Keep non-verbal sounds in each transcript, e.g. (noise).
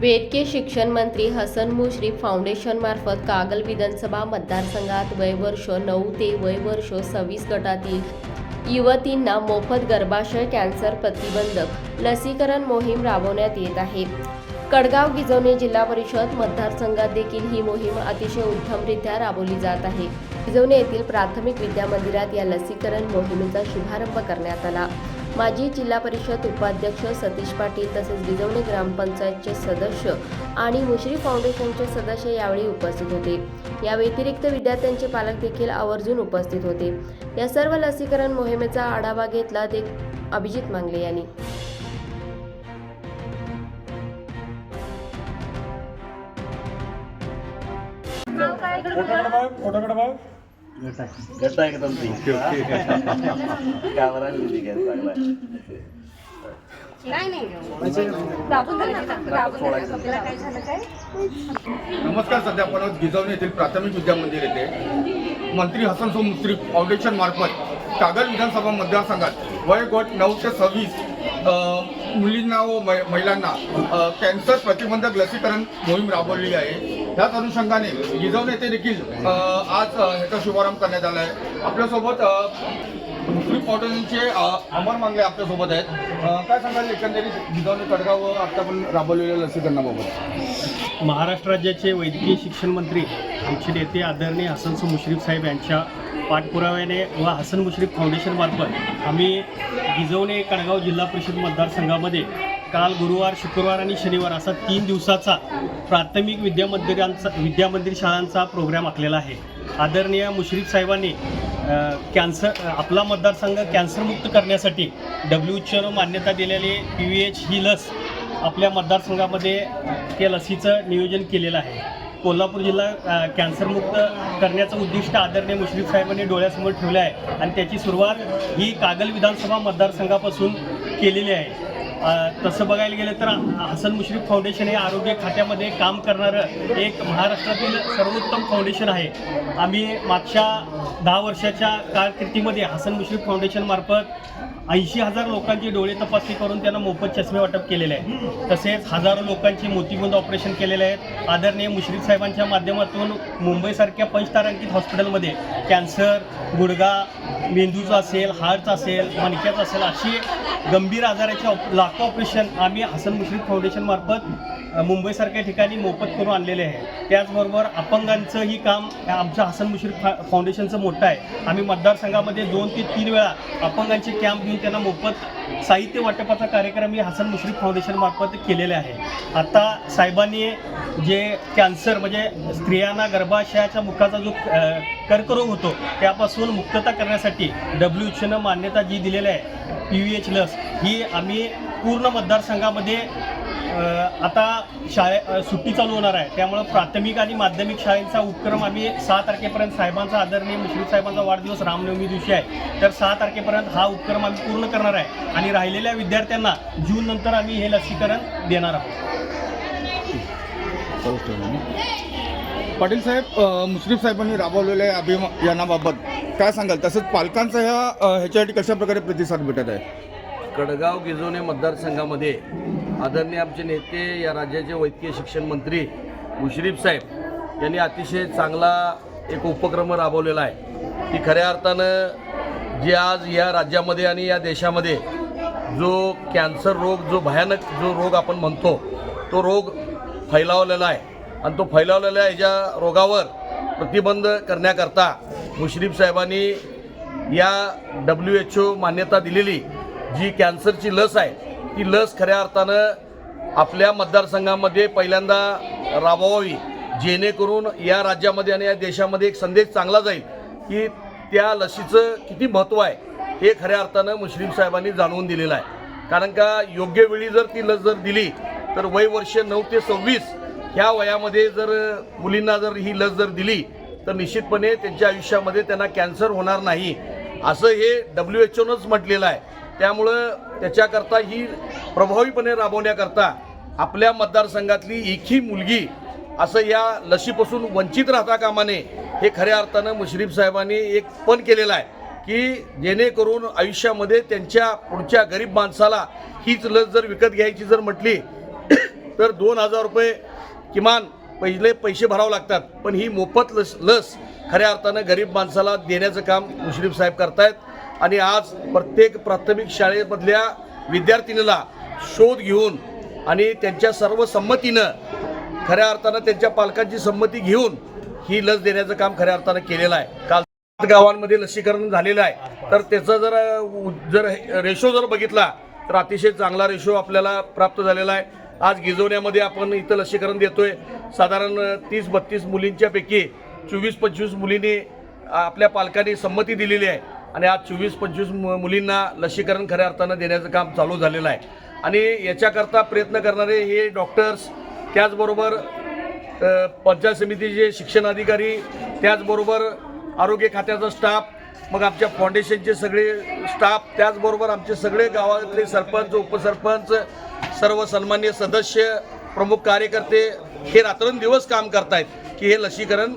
वेदके शिक्षण मंत्री हसन मुश्रीफ फाउंडेशन मार्फत कागल विधानसभा मतदारसंघात वयवर्ष नऊ ते वयवर्ष सव्वीस गटातील युवतींना मोफत गर्भाशय कॅन्सर प्रतिबंधक लसीकरण मोहीम राबवण्यात येत आहे. कडगाव गिजवणे जिल्हा परिषद मतदारसंघात देखील ही मोहीम अतिशय उत्तमरित्या राबवली जात आहे. गिजवणे येथील प्राथमिक विद्या मंदिरात या लसीकरण मोहिमेचा शुभारंभ करण्यात आला. माजी जिल्हा परिषद उपाध्यक्ष सतीश पाटील तसेच गिजवणे ग्रामपंचायतचे सदस्य आणि मुश्री फाउंडेशनचे सदस्य यावेळी उपस्थित होते. या व्यतिरिक्त विद्यार्थ्यांचे पालक देखील आवर्जून उपस्थित होते. या सर्व लसीकरण मोहिमेचा आढावा घेतला ते अभिजित मांगले यांनी. फोटोकडे बघ फोटोकडे बघ गट्टा एकदम ती कॅमेरा लिहिली काय चांगला आहे. नमस्कार सध्या आपण गिजवणे येथील प्राथमिक विद्या मंदिर येथे मंत्री हसन सो मुश्रीफ फाउंडेशन मार्फत कागल विधानसभा मतदारसंघात वय गट नऊ ते सव्वीस मुलींना व मै- महिलांना कॅन्सर प्रतिबंधक लसीकरण मोहीम राबवलेली आहे. त्याच अनुषंगाने गिजवणे येथे देखील आज ह्याचा शुभारंभ करण्यात आला आहे आपल्यासोबत अ, फाउंडेशनचे अमर मांगले आपल्यासोबत आहेत. काय सांगाल एकंदरीत गिजवणे कडगाव व आता पण राबवलेल्या लसीकरणाबाबत? महाराष्ट्र राज्याचे वैद्यकीय शिक्षण मंत्री आमचे नेते आदरणीय हसन मुश्रीफ साहेब यांच्या पाठपुराव्याने व हसन मुश्रीफ फाउंडेशनमार्फत आम्ही गिजवणे कडगाव जिल्हा परिषद मतदारसंघामध्ये काल गुरुवार शुक्रवार आणि शनिवार असा तीन दिवसाचा प्राथमिक विद्यामंदिरांचा विद्यामंदिर शाळांचा प्रोग्राम आखलेला आहे. आदरणीय मुश्रीफ साहेबांनी कॅन्सर आपला मतदारसंघ कॅन्सरमुक्त करण्यासाठी डब्ल्यू एच मान्यता दिलेली पी व्ही एच ही लस आपल्या मतदारसंघामध्ये त्या लसीचं नियोजन केलेलं आहे. कोल्हापूर जिल्हा कॅन्सरमुक्त करण्याचं उद्दिष्ट आदरणीय मुश्रीफ साहेबांनी डोळ्यासमोर ठेवलं आहे आणि त्याची सुरुवात ही कागल विधानसभा मतदारसंघापासून केलेली आहे. तसं बघायला गेलं तर हसन मुश्रीफ फाउंडेशन हे आरोग्य खात्यामध्ये काम करणारं एक महाराष्ट्रातील सर्वोत्तम फाउंडेशन आहे. आम्ही मागच्या दहा वर्षाच्या कारकिर्दीमध्ये हसन मुश्रीफ फाउंडेशनमार्फत ऐंशी हजार लोकांची डोळे तपासणी करून त्यांना मोफत चष्मे वाटप केलेले आहे तसेच हजारो लोकांची मोतीबुंद ऑपरेशन केलेले आहेत. आदरणीय मुश्रीफ साहेबांच्या माध्यमातून मुंबईसारख्या पंचतारांकित हॉस्पिटलमध्ये कॅन्सर गुडगा मेंदूचा असेल हार्टचा असेल मणक्याचा असेल अशी गंभीर आजाराचे ऑप लाखो ऑपरेशन आम्ही हसन मुश्रीफ फाउंडेशनमार्फत मुंबईसारख्या ठिकाणी मोफत करून आणलेले आहे. त्याचबरोबर अपंगांचंही काम आमच्या हसन मुश्रीफ फा फाउंडेशनचं मोठं आहे. आम्ही मतदारसंघामध्ये दोन ते तीन वेळा अपंगांचे कॅम्प घेऊन त्यांना मोफत साहित्य वाटपाचा कार्यक्रम ही हसन मुश्रीफ फाउंडेशनमार्फत केलेले आहे. आता साहेबांनी जे कॅन्सर म्हणजे स्त्रियांना गर्भाशयाच्या मुखाचा जो कर्करोग होतो त्यापासून मुक्तता करण्यासाठी डब्ल्यू एचनं मान्यता जी दिलेली आहे पी व्ही एच लस ही आम्ही पूर्ण मतदारसंघामध्ये आता शाळे सुट्टी चालू होणार आहे. त्यामुळं प्राथमिक आणि माध्यमिक शाळेचा उपक्रम आम्ही सहा तारखेपर्यंत साहेबांचा आदरणीय मुश्रीफ साहेबांचा वाढदिवस रामनवमी दिवशी आहे. तर सहा तारखेपर्यंत हा उपक्रम आम्ही पूर्ण करणार आहे. आणि राहिलेल्या विद्यार्थ्यांना जून नंतर आम्ही हे लसीकरण देणार आहोत. पाटील साहेब मुश्रीफ साहेबांनी राबवलेल्या या अभियानाबाबत काय सांगाल? तसंच पालकांचा ह्या ह्याच्यासाठी कशा प्रकारे प्रतिसाद भेटत आहे? कडगाव गिजोने मतदारसंघामध्ये आदरणीय आमचे नेते या राज्याचे वैद्यकीय शिक्षण मंत्री मुश्रीफ साहेब यांनी अतिशय चांगला एक उपक्रम राबवलेला आहे. की खऱ्या अर्थानं जे आज या राज्यामध्ये आणि या देशामध्ये जो कॅन्सर रोग जो भयानक जो रोग आपण म्हणतो तो रोग फैलावलेला आहे. आणि तो फैलावलेल्या ह्याच्या रोगावर प्रतिबंध करण्याकरता मुश्रीफ साहेबांनी या डब्ल्यू एच ओ मान्यता दिलेली. जी कॅन्सरची लस आहे ती लस खऱ्या अर्थानं आपल्या मतदारसंघामध्ये पहिल्यांदा राबवावी जेणेकरून या राज्यामध्ये आणि या देशामध्ये एक संदेश चांगला जाईल की त्या लसीचं किती महत्त्व आहे हे खऱ्या अर्थानं मुस्लिम साहेबांनी जाणवून दिलेलं आहे. कारण का योग्य वेळी जर ती लस जर दिली तर वय वर्ष नऊ ते सव्वीस ह्या वयामध्ये जर मुलींना जर ही लस जर दिली तर निश्चितपणे त्यांच्या आयुष्यामध्ये त्यांना कॅन्सर होणार नाही. असं हे डब्ल्यू एच ओनंच म्हटलेलं आहे. त्यामुळं त्याच्याकरता ही प्रभावीपणे राबवण्याकरता आपल्या मतदारसंघातली एकही मुलगी असं या लसीपासून वंचित राहता कामाने हे खऱ्या अर्थानं मुश्रीफ साहेबांनी एक पण केलेलं आहे की जेणेकरून आयुष्यामध्ये त्यांच्या पुढच्या गरीब माणसाला हीच लस जर विकत घ्यायची जर म्हटली (coughs) तर दोन हजार रुपये किमान पहिले पैसे भरावे लागतात. पण ही मोफत लस लस खऱ्या अर्थानं गरीब माणसाला देण्याचं काम मुश्रीफ साहेब करतायत. आणि आज प्रत्येक प्राथमिक शाळेमधल्या विद्यार्थिनीला शोध घेऊन आणि त्यांच्या सर्व संमतीनं खऱ्या अर्थानं त्यांच्या पालकांची संमती घेऊन ही लस देण्याचं काम खऱ्या अर्थानं केलेलं आहे. काल गावांमध्ये लसीकरण झालेलं आहे. तर त्याचा जर जर रेशो जर बघितला तर अतिशय चांगला रेशो आपल्याला प्राप्त झालेला आहे. आज गिजवण्यामध्ये आपण इथं लसीकरण देतोय. साधारण तीस बत्तीस मुलींच्यापैकी चोवीस पंचवीस मुलींनी आपल्या पालकांनी संमती दिलेली आहे. आणि आज चोवीस पंचवीस मु- मुलींना लसीकरण खऱ्या अर्थानं देण्याचं काम चालू झालेलं आहे. आणि याच्याकरता प्रयत्न करणारे हे डॉक्टर्स त्याचबरोबर पंचायत समितीचे शिक्षण अधिकारी त्याचबरोबर आरोग्य खात्याचा स्टाफ मग आमच्या फाउंडेशनचे सगळे स्टाफ त्याचबरोबर आमचे सगळे गावातले सरपंच उपसरपंच सर्व सन्मान्य सदस्य प्रमुख कार्यकर्ते हे रात्रंदिवस काम करतायत की हे लसीकरण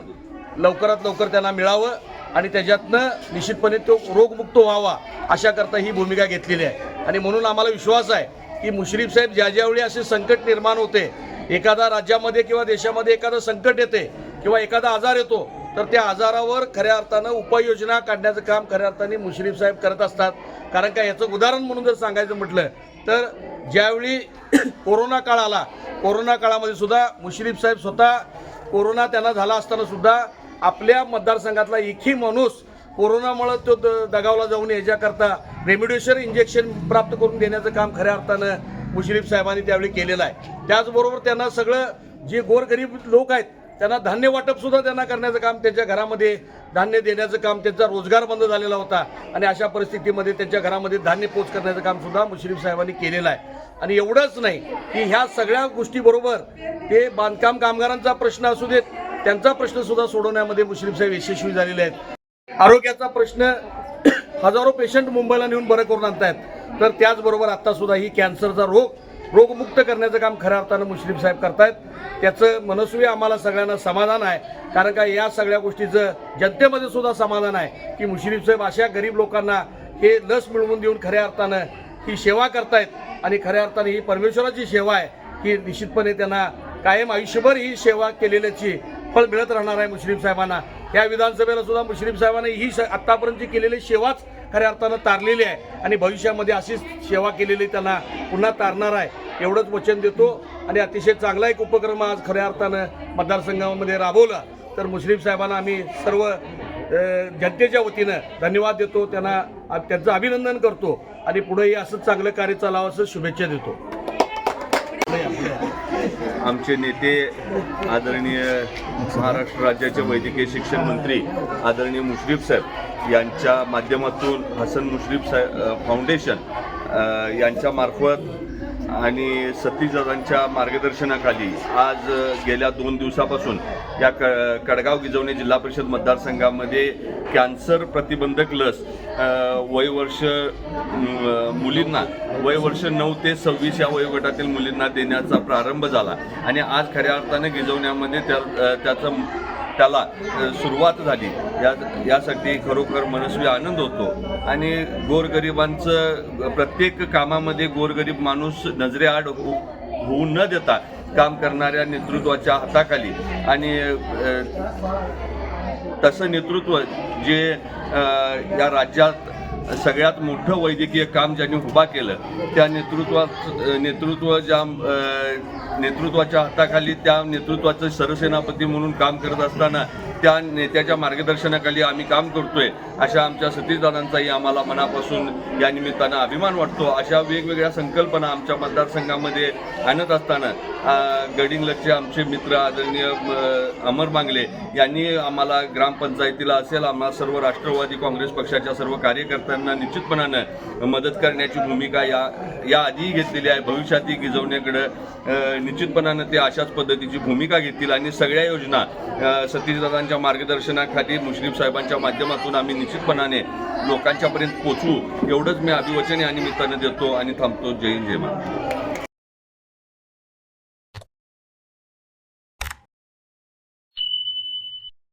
लवकरात लवकर त्यांना मिळावं. आणि त्याच्यातनं निश्चितपणे तो रोगमुक्त व्हावा अशा करता ही भूमिका घेतलेली आहे. आणि म्हणून आम्हाला विश्वास आहे की मुश्रीफ साहेब ज्या ज्यावेळी असे संकट निर्माण होते एखादा राज्यामध्ये किंवा देशामध्ये एखादं संकट येते किंवा एखादा आजार येतो तर त्या आजारावर खऱ्या अर्थानं उपाययोजना काढण्याचं काम खऱ्या अर्थाने मुश्रीफ साहेब करत असतात. कारण का याचं उदाहरण म्हणून जर सांगायचं म्हटलं तर ज्यावेळी (clears throat) कोरोना काळ आला कोरोना काळामध्ये सुद्धा मुश्रीफ साहेब स्वतः कोरोना त्यांना झाला असताना सुद्धा आपल्या मतदारसंघातला एकही माणूस कोरोनामुळं तो द- दगावला जाऊन याच्याकरता रेमिडिएशन इंजेक्शन प्राप्त करून देण्याचं काम खऱ्या अर्थानं मुश्रीफ साहेबांनी त्यावेळी केलेलं आहे. त्याचबरोबर त्यांना सगळं जे गोरगरीब लोक आहेत त्यांना धान्य वाटपसुद्धा त्यांना करण्याचं काम त्यांच्या घरामध्ये धान्य देण्याचं काम त्यांचा रोजगार बंद झालेला होता आणि अशा परिस्थितीमध्ये त्यांच्या घरामध्ये धान्य पोच करण्याचं कामसुद्धा मुश्रीफ साहेबांनी केलेलं आहे. आणि एवढंच नाही की ह्या सगळ्या गोष्टीबरोबर ते बांधकाम कामगारांचा प्रश्न असू देत त्यांचा प्रश्न सुद्धा सोडवण्यामध्ये मुश्रीफ साहेब यशस्वी झालेले आहेत. आरोग्याचा प्रश्न (coughs) हजारो पेशंट मुंबईला नेऊन बरं करून आणतायत. तर त्याचबरोबर आत्तासुद्धा ही कॅन्सरचा रोग रोगमुक्त करण्याचं काम खऱ्या अर्थानं मुश्रीफ साहेब करतायत. त्याचं मनस्वी आम्हाला सगळ्यांना समाधान आहे. कारण का या सगळ्या गोष्टीचं जनतेमध्ये सुद्धा समाधान आहे की मुश्रीफ साहेब अशा गरीब लोकांना हे लस मिळवून देऊन खऱ्या अर्थानं ही सेवा करतायत. आणि खऱ्या अर्थानं ही परमेश्वराची सेवा आहे. ही निश्चितपणे त्यांना कायम आयुष्यभर ही सेवा केलेल्याची फळ मिळत राहणार आहे मुश्रीफ साहेबांना. या विधानसभेला सुद्धा मुश्रीफ साहेबांनी ही स- आत्तापर्यंत केलेली सेवाच खऱ्या अर्थानं तारलेली आहे. आणि भविष्यामध्ये अशीच सेवा केलेली त्यांना पुन्हा तारणार आहे. एवढंच वचन देतो. आणि अतिशय चांगला एक उपक्रम आज खऱ्या अर्थानं मतदारसंघामध्ये राबवला. तर मुश्रीफ साहेबांना आम्ही सर्व जनतेच्या वतीनं धन्यवाद देतो. त्यांना त्यांचं अभिनंदन करतो. आणि पुढेही असंच चांगलं कार्य चालावं असं शुभेच्छा देतो. आमचे नेते आदरणीय महाराष्ट्र राज्याचे वैद्यकीय शिक्षण मंत्री आदरणीय मुश्रीफ साहेब यांच्या माध्यमातून हसन मुश्रीफ साहेब फाउंडेशन यांच्यामार्फत यांच्या मार्फत आणि सतीशदादांच्या मार्गदर्शनाखाली आज गेल्या दोन दिवसापासून या क कडगाव गिजवणे जिल्हा परिषद मतदारसंघामध्ये कॅन्सर प्रतिबंधक लस वयवर्ष मुलींना वयवर्ष नऊ ते सव्वीस या वयोगटातील मुलींना देण्याचा प्रारंभ झाला. आणि आज खऱ्या अर्थाने गिजवण्यामध्ये त्या त्याचं त्याला सुरुवात झाली. या यासाठी खरोखर मनस्वी आनंद होतो. आणि गोरगरिबांचं प्रत्येक कामामध्ये गोरगरीब माणूस नजरेआड हो होऊ न देता काम करणाऱ्या नेतृत्वाच्या हाताखाली आणि तसं नेतृत्व जे या राज्यात सगळ्यात मोठं वैद्यकीय काम ज्यांनी उभा केलं त्या नेतृत्वात नेतृत्व ज्या नेतृत्वाच्या हाताखाली त्या नेतृत्वाचं सरसेनापती म्हणून काम करत असताना त्या नेत्याच्या मार्गदर्शनाखाली आम्ही काम करतोय अशा आमच्या सतीशदादांचाही आम्हाला मनापासून या निमित्तानं अभिमान वाटतो. अशा वेगवेगळ्या संकल्पना आमच्या मतदारसंघामध्ये आणत असताना गडिंगलचे आमचे मित्र आदरणीय अमर बांगले यांनी आम्हाला ग्रामपंचायतीला असेल आम्हाला सर्व राष्ट्रवादी काँग्रेस पक्षाच्या सर्व कार्यकर्त्यांना निश्चितपणानं मदत करण्याची भूमिका या या आधीही घेतलेली आहे. भविष्यातही गिजवण्याकडं निश्चितपणानं ते अशाच पद्धतीची भूमिका घेतील. आणि सगळ्या योजना सतीशदादांनी साहेबांच्या मार्गदर्शनाखाली मुश्रीफ साहेबांच्या माध्यमातून आम्ही निश्चितपणाने लोकांच्यापर्यंत पोचवू एवढंच मी अभिवचन या निमित्तानं देतो आणि थांबतो. जय हिंद जय महाराष्ट्र.